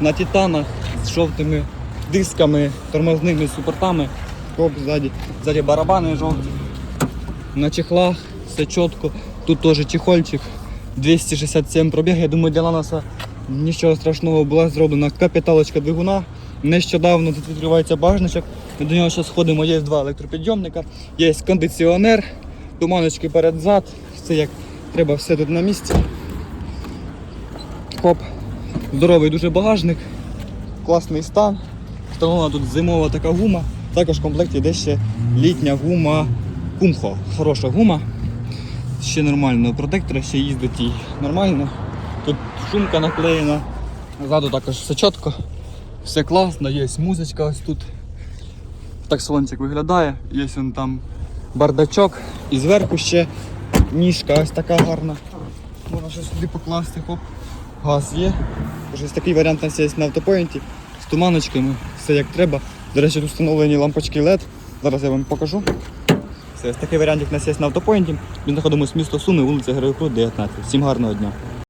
на титанах з жовтими дисками, тормозними супортами. Хоп, ззаді, ззаді барабани жовті. На чехлах все чітко. Тут теж чехольчик. 267 пробіг. Я думаю, для Ланаса нічого страшного була зроблена капіталочка двигуна. Нещодавно тут відкривається багажничок. До нього зараз ходимо, є два електропідйомника, є кондиціонер, туманочки перед-зад. Все як треба, все тут на місці. Хоп. Здоровий дуже багажник, класний стан. Встановлена тут зимова така гума. Також в комплекті йде ще літня гума Кумхо. Хороша гума. Ще нормально протектора, ще їздить їй нормально. Тут шумка наклеєна. Ззаду також все чітко, все класно, є музичка ось тут. Так салончик виглядає, є он там бардачок і зверху ще ніжка ось така гарна. Можна щось сюди покласти, хоп. Газ є. Ось такий варіант у нас є на автопоінті з туманочками, все як треба. До речі, тут встановлені лампочки LED. Зараз я вам покажу. Все, ось такий варіант у нас є на автопоінті. Ми знаходимося місто Суми, вулиця Героїв Крут, 19. Всім гарного дня.